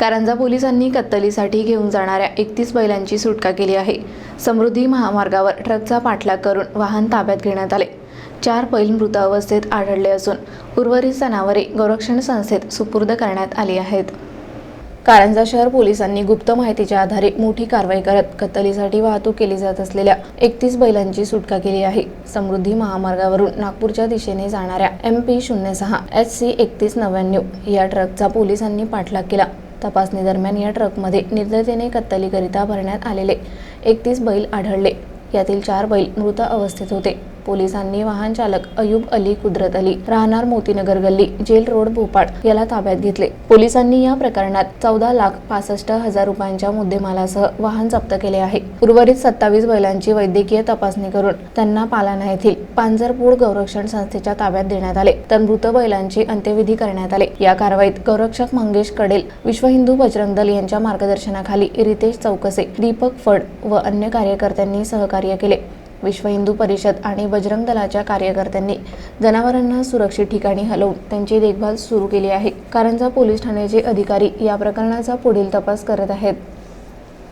कारंजा पोलिसांनी कत्तलीसाठी घेऊन जाणाऱ्या एकतीस बैलांची सुटका केली आहे. समृद्धी महामार्गावर ट्रकचा पाठलाग करून वाहन ताब्यात घेण्यात आले. चार बैल मृतावस्थेत आढळले असून उर्वरित जनावरे गोरक्षण संस्थेत सुपूर्द करण्यात आली आहेत. कारंजा शहर पोलिसांनी गुप्त माहितीच्या आधारे मोठी कारवाई करत कत्तलीसाठी वाहतूक केली जात असलेल्या एकतीस बैलांची सुटका केली आहे. समृद्धी महामार्गावरून नागपूरच्या दिशेने जाणाऱ्या एम पी शून्य सहा एच सी एकतीस नव्याण्णव या ट्रकचा पोलिसांनी पाठलाग केला. तपासणीदरम्यान या ट्रकमध्ये निर्दयतेने कत्तलीकरिता भरण्यात आलेले एकतीस बैल आढळले. यातील चार बैल मृत अवस्थेत होते. पोलिसांनी वाहन चालक अयूब अली कुदरत अली राहणार मोतीनगर गल्ली जेल रोड भोपाळ याला ताब्यात घेतले. पोलिसांनी या प्रकरणात चौदा लाख पासष्ट हजार रुपयांच्या मुद्देमालासह वाहन जप्त केले आहे. उर्वरित सत्तावीस बैलांची वैद्यकीय तपासणी करून त्यांना पालाना येथील पांजरपूड गौरक्षण संस्थेच्या ताब्यात देण्यात आले तर मृत बैलांची अंत्यविधी करण्यात आले. या कारवाईत गौरक्षक मंगेश कडेल विश्व हिंदू बजरंग दल यांच्या मार्गदर्शनाखाली रितेश चौकसे दीपक फड व अन्य कार्यकर्त्यांनी सहकार्य केले. विश्व हिंदू परिषद आणि बजरंग दलाच्या कार्यकर्त्यांनी जनावरांना सुरक्षित ठिकाणी हलवून त्यांची देखभाल सुरू केली आहे. कारंजा पोलीस ठाण्याचे अधिकारी या प्रकरणाचा पुढील तपास करत आहेत.